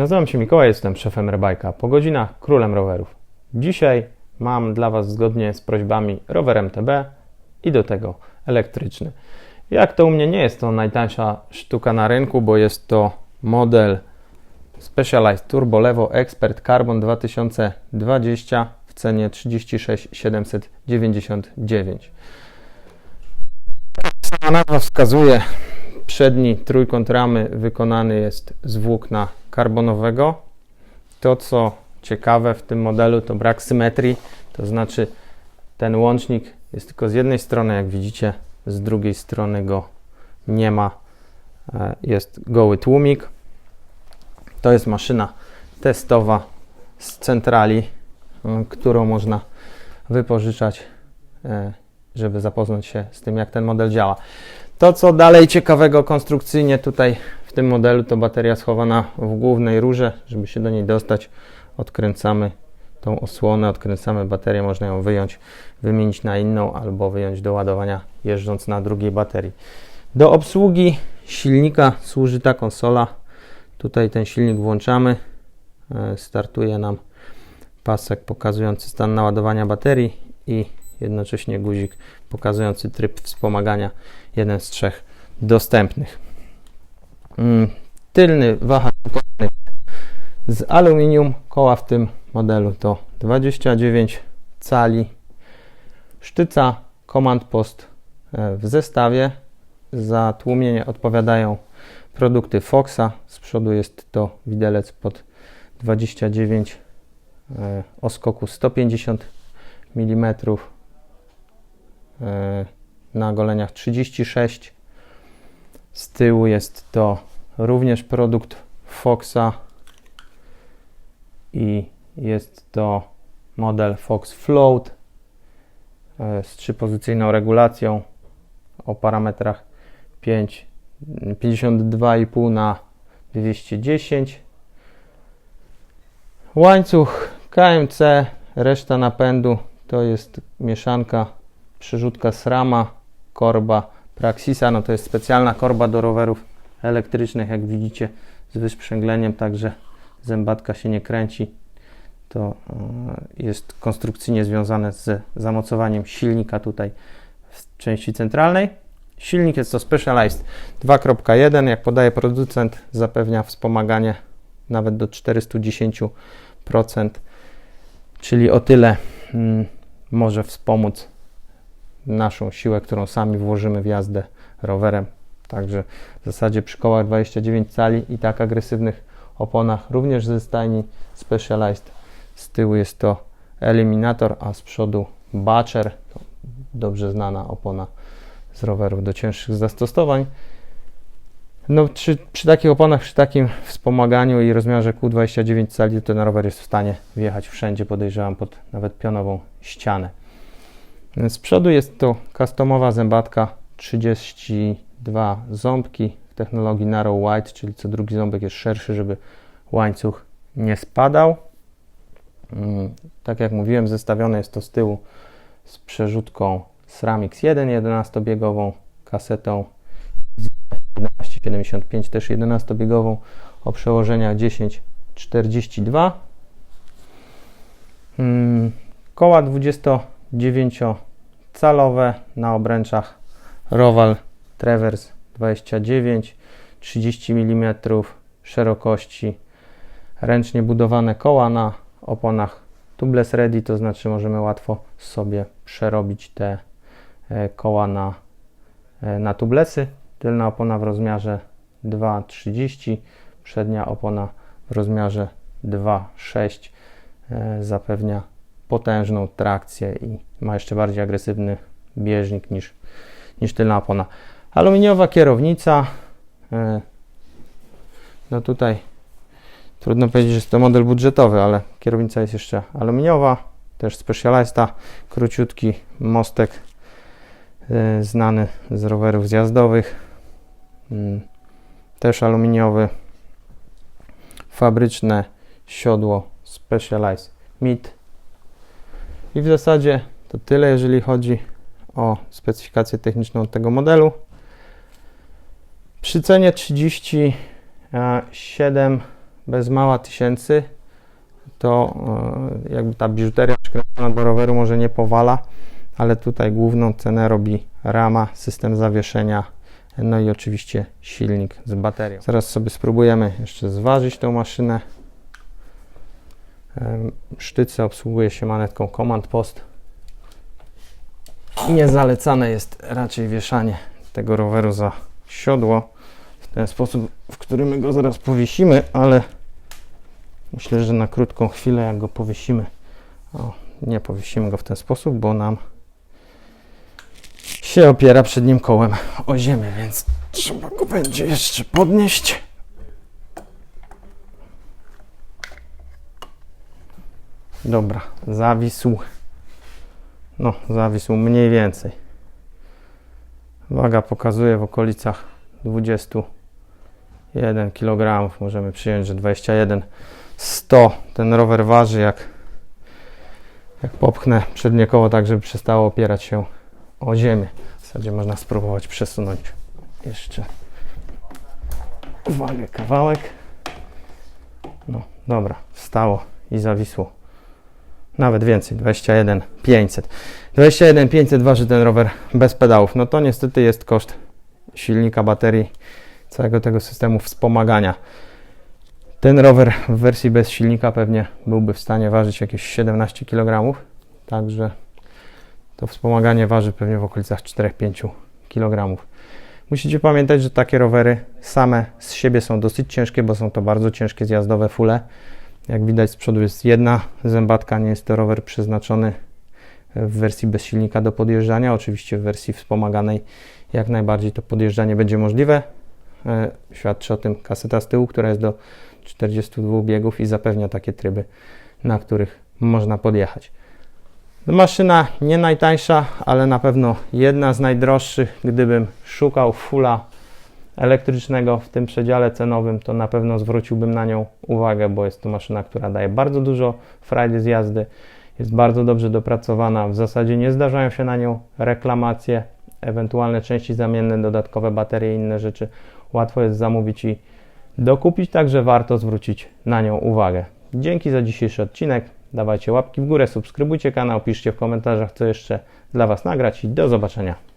Nazywam się Mikołaj, jestem szefem Rebajka, po godzinach królem rowerów. Dzisiaj mam dla Was zgodnie z prośbami rower MTB i do tego elektryczny. Jak to u mnie nie jest to najtańsza sztuka na rynku, bo jest to model Specialized Turbo Levo Expert Carbon 2020 w cenie 36 799. Sama nazwa wskazuje, przedni trójkąt ramy wykonany jest z włókna karbonowego. To, co ciekawe w tym modelu, to brak symetrii, to znaczy ten łącznik jest tylko z jednej strony, jak widzicie, z drugiej strony go nie ma. E, Jest goły tłumik. To jest maszyna testowa z centrali, m, którą można wypożyczać, e, żeby zapoznać się z tym, jak ten model działa. To, co dalej ciekawego konstrukcyjnie tutaj w tym modelu, to bateria schowana w głównej rurze. Żeby się do niej dostać, odkręcamy tą osłonę, odkręcamy baterię, można ją wyjąć, wymienić na inną albo wyjąć do ładowania jeżdżąc na drugiej baterii. Do obsługi silnika służy ta konsola. Tutaj ten silnik włączamy. E, Startuje nam pasek pokazujący stan naładowania baterii i jednocześnie guzik pokazujący tryb wspomagania, jeden z trzech dostępnych. Mm, Tylny wahacz z aluminium, koła w tym modelu to 29 cali, sztyca Command Post e, w zestawie. Za tłumienie odpowiadają produkty Foxa. Z przodu jest to widelec pod 29 e, o skoku 150 mm na goleniach 36 z tyłu jest to również produkt Foxa i jest to model Fox Float e, z trzypozycyjną regulacją o parametrach 5, 52,5 na 210 łańcuch KMC reszta napędu to jest mieszanka przerzutka SRAMa korba Praxisa, no to jest specjalna korba do rowerów elektrycznych, jak widzicie, z wysprzęgleniem, także zębatka się nie kręci. To e, jest konstrukcyjnie związane z zamocowaniem silnika tutaj w części centralnej. Silnik jest to Specialized 2.1, jak podaje producent, zapewnia wspomaganie nawet do 410%, czyli o tyle mm, może wspomóc naszą siłę, którą sami włożymy w jazdę rowerem. Także w zasadzie przy kołach 29 cali i tak agresywnych oponach, również ze stajni Specialized. Z tyłu jest to Eliminator, a z przodu Batcher, dobrze znana opona z rowerów do cięższych zastosowań. No, przy, przy takich oponach, przy takim wspomaganiu i rozmiarze Q29 cali, to ten rower jest w stanie wjechać wszędzie, podejrzewam, pod nawet pionową ścianę. Z przodu jest to customowa zębatka 32 ząbki w technologii narrow white, czyli co drugi ząbek jest szerszy, żeby łańcuch nie spadał. Mm, tak jak mówiłem, zestawione jest to z tyłu z przerzutką SRAMX 1 11-biegową, kasetą 1175 też 11-biegową o przełożeniach 1042. Mm, koła 20 9-calowe na obręczach Roval Traverse 29, 30 mm szerokości, ręcznie budowane koła na oponach tubeless ready, to znaczy możemy łatwo sobie przerobić te e, koła na, e, na tublesy. Tylna opona w rozmiarze 2,30, przednia opona w rozmiarze 2,6 e, zapewnia potężną trakcję i ma jeszcze bardziej agresywny bieżnik niż, niż tylna opona. Aluminiowa kierownica. e, No tutaj trudno powiedzieć, że jest to model budżetowy, ale kierownica jest jeszcze aluminiowa. Też Specialista, króciutki mostek e, znany z rowerów zjazdowych. Mm, Też aluminiowy. Fabryczne siodło Specialized Meat. I w zasadzie to tyle, jeżeli chodzi o specyfikację techniczną tego modelu. Przy cenie 37 bez mała tysięcy, to e, jakby ta biżuteria przykręcona do roweru może nie powala, ale tutaj główną cenę robi rama, system zawieszenia, no i oczywiście silnik z baterią. Zaraz sobie spróbujemy jeszcze zważyć tą maszynę. Sztyce obsługuje się manetką Command Post. Niezalecane jest raczej wieszanie tego roweru za siodło w ten sposób, w którym my go zaraz powiesimy, ale myślę, że na krótką chwilę jak go powiesimy, o, nie powiesimy go w ten sposób, bo nam się opiera przednim kołem o ziemię, więc trzeba go będzie jeszcze podnieść. Dobra, zawisł. No, zawisł mniej więcej. Waga pokazuje w okolicach 21 kg. Możemy przyjąć, że 21 100 ten rower waży jak jak popchnę przednie koło tak, żeby przestało opierać się o ziemię. W zasadzie można spróbować przesunąć jeszcze uwagę kawałek. No dobra, wstało i zawisło. Nawet więcej, 21 500. 21 500 waży ten rower bez pedałów. No to niestety jest koszt silnika, baterii, całego tego systemu wspomagania. Ten rower w wersji bez silnika pewnie byłby w stanie ważyć jakieś 17 kg, także to wspomaganie waży pewnie w okolicach 4-5 kg. Musicie pamiętać, że takie rowery same z siebie są dosyć ciężkie, bo są to bardzo ciężkie zjazdowe fule. Jak widać z przodu jest jedna zębatka, nie jest to rower przeznaczony w wersji bez silnika do podjeżdżania. Oczywiście w wersji wspomaganej jak najbardziej to podjeżdżanie będzie możliwe. E, Świadczy o tym kaseta z tyłu, która jest do 42 biegów i zapewnia takie tryby, na których można podjechać. Maszyna nie najtańsza, ale na pewno jedna z najdroższych. Gdybym szukał fula elektrycznego w tym przedziale cenowym, to na pewno zwróciłbym na nią uwagę, bo jest to maszyna, która daje bardzo dużo frajdy z jazdy, jest bardzo dobrze dopracowana. W zasadzie nie zdarzają się na nią reklamacje, ewentualne części zamienne, dodatkowe baterie i inne rzeczy. Łatwo jest zamówić i dokupić, także warto zwrócić na nią uwagę. Dzięki za dzisiejszy odcinek. Dawajcie łapki w górę, subskrybujcie kanał, piszcie w komentarzach, co jeszcze dla Was nagrać i do zobaczenia.